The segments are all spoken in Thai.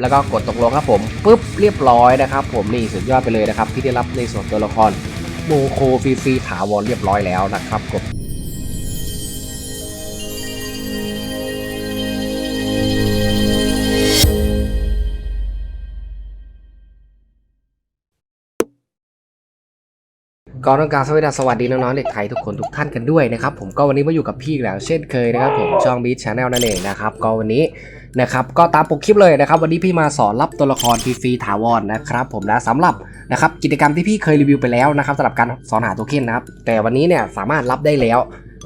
แล้วก็กดตกลงครับผมปุ๊บเรียบร้อยนะครับ ผมนี่สุดยอดไปเลยนะครับที่ได้รับในส่วนตัวละครโมโคฟรีๆถาวรเรียบร้อยแล้วนะครับกดก็ต้องการสวัสดีสวัสดีน้องๆเด็กไทยทุกคนทุกท่านกันด้วยนะครับผมก็วันนี้มาอยู่กับพี่แล้วเช่นเคยนะครับผมช่องบีชแนลนั่นเองนะครับก็วันนี้ นะครับก็ตามปกคลิปเลยนะครับ วันนี้พี่มาสอนรับตัวละครฟรีๆถาวรนะครับ ผมนะสำหรับนะครับกิจกรรมที่พี่เคยรีวิวไปแล้วนะครับสำหรับการสอนหาโทเค็นนะครับแต่วันนี้เนี่ยสามารถรับได้แล้ว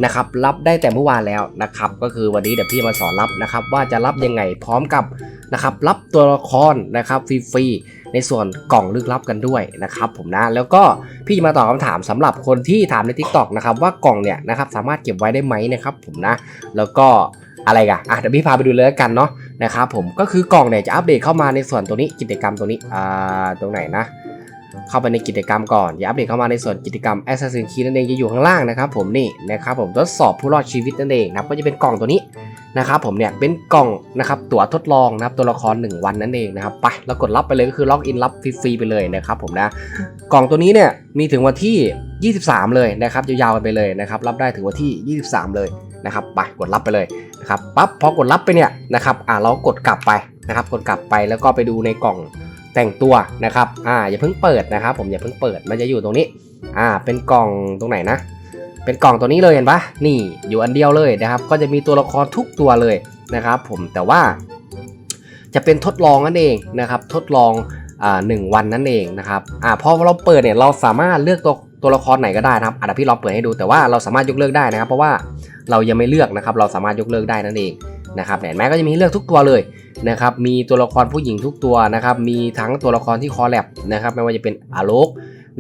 นะครับรับได้แต่เมื่อวานแล้วนะครับก็คือวันนี้เดี๋ยวพี่มาสอนรับนะครับว่าจะรับยังไงพร้อมกับนะครับรับตัวละครนะครับฟรีๆในส่วนกล่องลึกลับกันด้วยนะครับผมนะแล้วก็พี่มาตอบคำถามสำหรับคนที่ถามใน Tik t o อกนะครับว่ากล่องเนี่ยนะครับสามารถเก็บไว้ได้ไหมนะครับผมนะแล้วก็ อะไรกันอะเดี๋ยวพี่พาไปดูเลยแล้วกันเนาะนะครับผมก็คือกล่องเนี่ยจะอัปเดตเข้ามาในส่วนตัวนี้กิจกรรมตัวนี้อ่าตรงไหนนะเข้าไปในกิจกรรมก่อนอย่าอัปเดตเข้ามาในส่วนกิจกรรม Assassin's Creed นั่นเองจะอยู่ข้างล่างนะครับผมนี่นะครับผมทดสอบผู้รอดชีวิตนั่นเองนะก็จะเป็นกล่องตัวนี้นะครับผมเนี่ยเป็นกล่องนะครับตั๋วทดลองนะครับตัวละคร 1 วันนั่นเองนะครับไปแล้วกดรับไปเลยก็คือล็อกอินรับฟรีๆไปเลยนะครับผมนะกล่องตัวนี้เนี่ยมีถึงวันที่ 23 เลยนะครับยาวๆกันไปเลยนะครับรับได้ถึงวันที่ 23 เลย นะครับไปกดรับไปเลยนะครับปั๊บพอกดรับไปเนี่ยนะครับอ่าเรากดกลับไปนะครับกดกลับไปแล้วก็ไปดูในกล่องแต่งตัวนะครับอ่าอย่าเพิ่งเปิดนะครับ ผมอย่าเพิ่งเปิดมันจะอยู่ตรงนี้อ่าเป็นกล่องตรงไหนนะ เป็นกล่องตัวนี้เลยเห็นปะนี่อยู่อันเดียวเลยนะครับ ก็จะมีตัวละครทุกตัวเลยนะครับ ผมแต่ว่า จะเป็นทดลองนั่นเองนะครับ ทดลองอ่าหนึ่งวันนั่นเองนะครับอ่าพอเราเปิดเนี่ยเราสามารถเลือกตัวตัวละครไหนก็ได้นะครับอะเดี๋ยวพี่ลองเปิดให้ดูแต่ว่าเราสามารถยกเลิกได้นะครับ เพราะว่า เรายังไม่เลือกนะครับ เราสามารถยกเลิกได้นั่นเองนะครับเห็นไหมก็จะมีเลือกทุกตัวเลยนะครับมีตัวละครผู้หญิงทุกตัวนะครับมีทั้งตัวละครที่คอแลบนะครับไม่ว่าจะเป็นอาโลก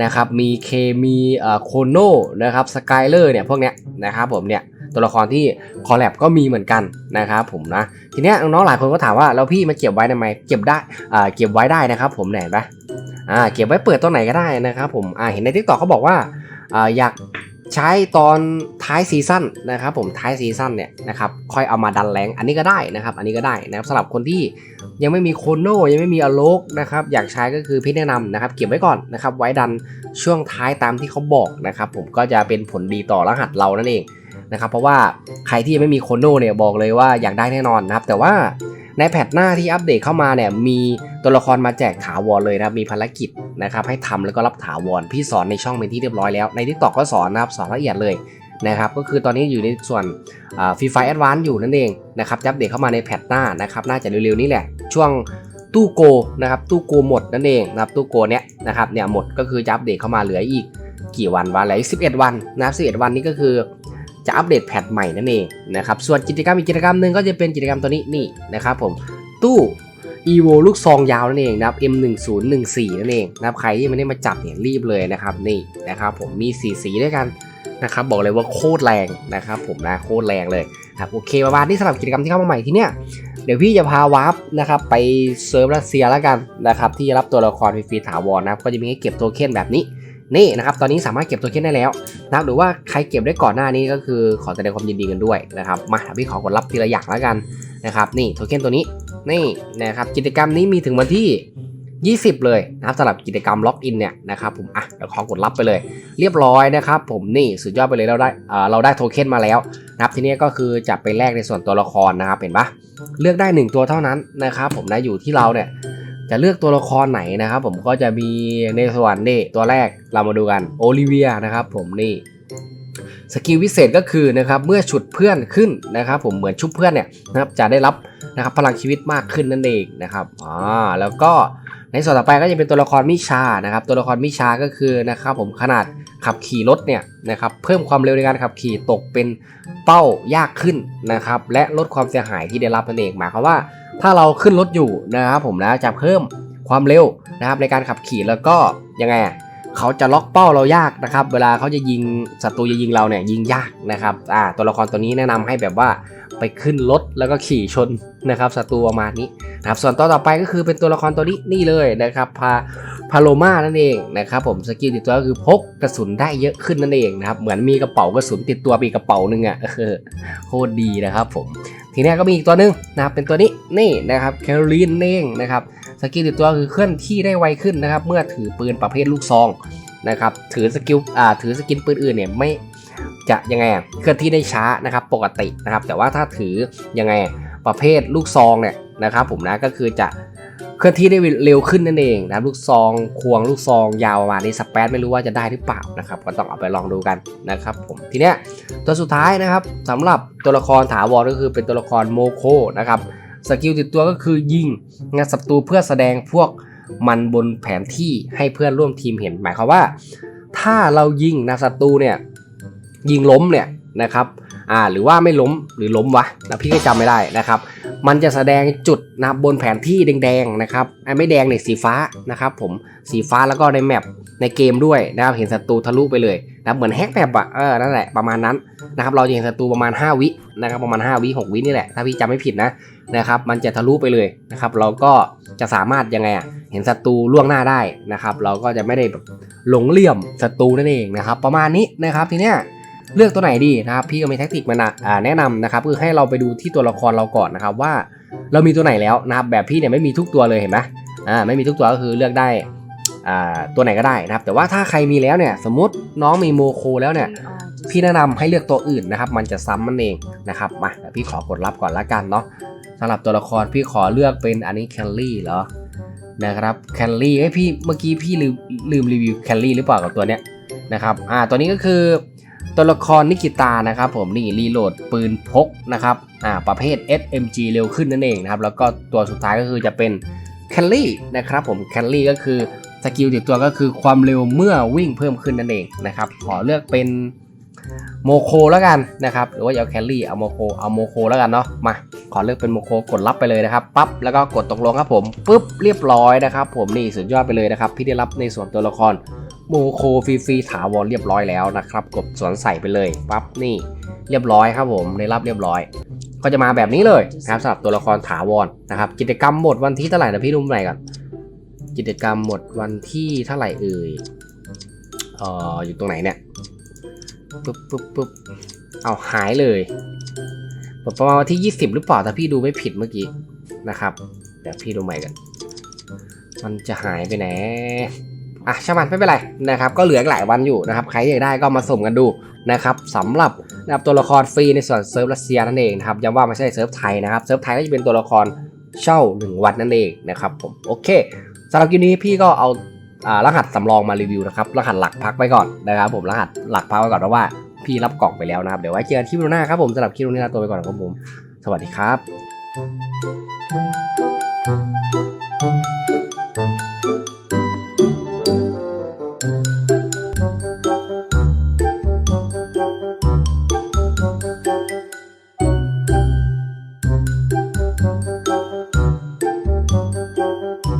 นะครับมีเคมีเอ่อโคโนนะครับสกายเลอร์เนี่ยพวกเนี้ยนะครับผมเนี่ยตัวละครที่คอแลบก็มีเหมือนกันนะครับผมนะทีเนี้ยน้องๆหลายคนก็ถามว่าแล้วพี่มาเก็บไว้ทำไมเก็บได้อ่าเก็บไว้ได้นะครับ ผมไหนปะอ่าเก็บไว้เปิดตัวไหนก็ได้นะครับผมอ่าเห็นในทิกตอกเขาบอกว่าอ่าอยาก ใช้ตอนท้ายซีซั่นนะครับผมท้ายซีซั่นเนี่ยนะครับค่อยเอามาดันแรงอันนี้ก็ได้นะครับ อันนี้ก็ได้นะครับสำหรับคนที่ยังไม่มีโคโนยังไม่มีอโลกนะครับอยากใช้ก็คือพี่แนะนำนะครับเก็บไว้ก่อนนะครับไว้ดันช่วงท้ายตามที่เขาบอกนะครับผมก็จะเป็นผลดีต่อรหัสเรานั่นเองนะครับเพราะว่าใครที่ยังไม่มีโคโนเนี่ยบอกเลยว่าอยากได้แน่นอนนะครับแต่ว่า ในแพทหน้าที่อัปเดตเข้ามาเนี่ยมีตัวละครมาแจกถาวรเลยนะครับมีภารกิจนะครับให้ทำแล้วก็รับถาวรพี่สอนในช่องเป็นที่เรียบร้อยแล้วในทิกตอกก็สอนนะครับสอนละเอียดเลยนะครับก็คือตอนนี้อยู่ในส่วนฟรีไฟแอดวานซ์อยู่นั่นเองนะครับอัปเดตเข้ามาในแพทหน้านะครับน่าจะเร็วๆนี้แหละช่วงตู้โกนะครับตู้โกหมดนั่นเองนะครับตู้โกเนี้ยนะครับเนี่ยหมดก็คือจะอัปเดตเข้ามาเหลืออีกกี่วันวะเหลืออีก11 วันนะครับ11 วันนี้ก็คือ จะอัปเดตแพทใหม่นั่นเองนะครับส่วนกิจกรรมอีกกิจกรรมหนึ่งก็จะเป็นกิจกรรมตัวนี้นี่นะครับผมตู้ evo ลูกซองยาวนั่นเองนะครับ m1014 นั่นเองนะครับใครที่ไม่ได้มาจับเนี่ยรีบเลยนะครับนี่นะครับผมมีสีสีด้วยกันนะครับบอกเลยว่าโคตรแรงนะครับผมนะโคตรแรงเลยครับโอเคประมาณนี้สำหรับกิจกรรมที่เข้ามาใหม่ที่เนี้ยเดี๋ยวพี่จะพาวาร์ปนะครับไปเซิร์ฟรัสเซียแล้วกันนะครับที่จะรับตัวละครฟรีถาวรนะครับก็จะมีให้เก็บโทเค็นแบบนี้ นี่นะครับ ตอนนี้สามารถเก็บโทเค็นได้แล้วนะครับหรือว่าใครเก็บได้ก่อนหน้านี้ก็คือขอแสดงความยินดีกันด้วยนะครับ มาเดี๋ยวพี่ขอกดรับทีละอย่างแล้วกันนะครับ นี่โทเค็นตัวนี้ นี่นะครับ กิจกรรมนี้มีถึงวันที่ 20 เลยนะครับสำหรับกิจกรรมล็อกอินเนี่ยนะครับผม อะเดี๋ยวขอกดรับไปเลย เรียบร้อยนะครับ ผมนี่สุดยอดไปเลยเราได้เอ่อเราได้โทเค็นมาแล้วนะครับทีนี้ก็คือจะไปแลกในส่วนตัวละครนะครับ เห็นปะเลือกได้ 1 ตัวเท่านั้นนะครับ ผมนะอยู่ที่เราเนี่ย จะเลือกตัวละครไหนนะครับ ผมก็จะมีในส่วนนี่ตัวแรกเรามาดูกันโอลิเวียนะครับ ผมนี่สกิลพิเศษก็คือนะครับเมื่อฉุดเพื่อนขึ้นนะครับ ผมเหมือนชุบเพื่อนเนี่ยนะครับจะได้รับนะครับพลังชีวิตมากขึ้นนั่นเองนะครับอ่าแล้วก็ในส่วนต่อไปก็จะเป็นตัวละครมิชานะครับ ตัวละครมิชาก็คือนะครับผมขนาดขับขี่รถเนี่ยนะครับเพิ่มความเร็วในการขับขี่ตกเป็นเป้ายากขึ้นนะครับและลดความเสียหายที่ได้รับนั่นเองหมายความว่า ถ้าเราขึ้นรถอยู่นะครับผมนะจะเพิ่มความเร็วนะครับในการขับขี่แล้วก็ยังไงเขาจะล็อกเป้าเรายากนะครับ เวลาเขาจะยิงศัตรูจะยิงเราเนี่ยยิงยากนะครับอ่าตัวละครตัวนี้แนะนำให้แบบว่าไปขึ้นรถแล้วก็ขี่ชนนะครับศัตรูประมาณนี้นะครับส่วนตัวต่อไปก็คือเป็นตัวละครตัวนี้นี่เลยนะครับพา พาโลมานั่นเองนะครับผมสกิลติดตัวก็คือพกกระสุนได้เยอะขึ้นนั่นเองนะครับเหมือนมีกระเป๋ากระสุนติดตัวไปอีกระเป๋านึงอะ่ะโคตรดีนะครับผมทีนี้ก็มีอีกตัวนึงนะครับเป็นตัวนี้นี่นะครับแคโรลีนเองนะครับสกิลติดตัวคือเคลื่อนที่ได้ไวขึ้นนะครับเมื่อถือปืนประเภทลูกซองนะครับถือสกิลอ่าถือสกินปืนอื่นเนี่ยไม่จะยังไงเคลื่อนที่ได้ช้านะครับปกตินะครับแต่ว่าถ้าถือยังไงประเภทลูกซองเนี่ยนะครับผมนะก็คือจะ เคลื่อนที่ได้เร็วขึ้นนั่นเองนะครับลูกซองควงลูกซองยาวประมาณนี้สเปซไม่รู้ว่าจะได้หรือเปล่านะครับก็ต้องเอาไปลองดูกันนะครับผมทีเนี้ยตัวสุดท้ายนะครับสำหรับตัวละครถาวรก็คือเป็นตัวละครโมโคนะครับสกิลติดตัวก็คือยิงงานศัตรูเพื่อแสดงพวกมันบนแผนที่ให้เพื่อนร่วมทีมเห็นหมายความว่า ถ้าเรายิงนะศัตรูเนี่ยยิงล้มเนี่ยนะครับ อ่าหรือว่าไม่ล้มหรือล้มวะนะพี่ก็จำไม่ได้นะครับ มันจะแสดงจุดนะครับบนแผนที่แดงๆนะครับไอ้ไม่แดงเนี่ยสีฟ้านะครับผมสีฟ้าแล้วก็ในแมปในเกมด้วยนะครับเห็นศัตรูทะลุไปเลยนะเหมือนแฮกแมปอะเออนั่นแหละประมาณนั้นนะครับเราจะเห็นศัตรูประมาณ 5 วินะครับประมาณ 5 วิ 6 วินี่แหละถ้าพี่จำไม่ผิดนะนะครับมันจะทะลุไปเลยนะครับเราก็จะสามารถยังไงอะเห็นศัตรูล่วงหน้าได้นะครับเราก็จะไม่ได้แบบหลงเหลี่ยมศัตรูนั่นเองนะครับประมาณนี้นะครับทีเนี้ย เลือกตัวไหนดีนะครับพี่ก็มีแท็กติกมานะอ่าแนะนำนะครับคือให้เราไปดูที่ตัวละครเราก่อนนะครับว่าเรามีตัวไหนแล้วนะครับแบบพี่เนี่ยไม่มีทุกตัวเลยเห็นไหมอ่าไม่มีทุกตัวก็คือเลือกได้อ่าตัวไหนก็ได้นะครับ แต่ว่าถ้าใครมีแล้วเนี่ยสมมติน้องมีโมโคแล้วเนี่ยพี่แนะนำให้เลือกตัวอื่นนะครับ มันจะซ้ำมันเองนะครับมาเดี๋ยวพี่ขอกดรับก่อนละกันเนาะสำหรับตัวละครพี่ขอเลือกเป็นอันนี้แคลรี่เหรอนะครับแคลรี่เอ้ยพี่เมื่อกี้พี่ลืมลืมรีวิวแคลรี่หรือเปล่ากับตัวเนี้ยนะครับอ่าตัวนี้ก็คือ ตัวละครนิกิตานะครับผมนี่รีโหลดปืนพกนะครับอ่าประเภท SMG เร็วขึ้นนั่นเองนะครับแล้วก็ตัวสุดท้ายก็คือจะเป็นแคลรี่นะครับผมแคลรี่ก็คือสกิลติดตัวก็คือความเร็วเมื่อวิ่งเพิ่มขึ้นนั่นเองนะครับขอเลือกเป็นโมโคแล้วกันนะครับหรือว่าเอาแคลรี่เอาโมโคเอาโมโคแล้วกันเนาะมาขอเลือกเป็นโมโคกดรับไปเลยนะครับปั๊บแล้วก็กดตกลงครับผมปุ๊บเรียบร้อยนะครับ ผมนี่สุดยอดไปเลยนะครับพี่ได้รับในส่วนตัวละคร โมโคฟรีฟรีถาวรเรียบร้อยแล้วนะครับกดสวนใส่ไปเลยปั๊บนี่เรียบร้อยครับผมได้รับเรียบร้อย ก็จะมาแบบนี้เลยนะครับสำหรับตัวละครถาวรนะครับ กิจกรรมหมดวันที่เท่าไหร่นะพี่นุ่มไหนก่อนกิจกรรมหมดวันที่เท่าไหร่เอ่ยเอ่ออยู่ตรงไหนเนี่ยปุ๊บปุ๊บปุ๊บเอาหายเลยประมาณวันที่ 20 หรือเปล่าถ้าพี่ดูไม่ผิดเมื่อกี้นะครับเดี๋ยวพี่ดูใหม่กัน มันจะหายไปไหน อะช่างมันไม่เป็นไรนะครับก็เหลืออีกหลายวันอยู่นะครับใครอยากได้ก็มาสุ่มกันดูนะครับสำหรับนะครับตัวละครฟรีในส่วนเซิร์ฟรัสเซียนั่นเองนะครับย้ำว่าไม่ใช่เซิร์ฟไทยนะครับเซิร์ฟไทยก็จะเป็นตัวละครเช่า 1 วันนั่นเองนะครับผมโอเคสำหรับคลิปนี้พี่ก็เอารหัสสำรองมารีวิวนะครับรหัสหลักพักไปก่อนนะครับผมรหัสหลักพักไว้ก่อนเพราะว่าพี่รับกล่องไปแล้วนะครับเดี๋ยวไว้เจอกันคลิปหน้าครับผมสำหรับคลิปนี้ลาตัวไปก่อนครับผมสวัสดีครับ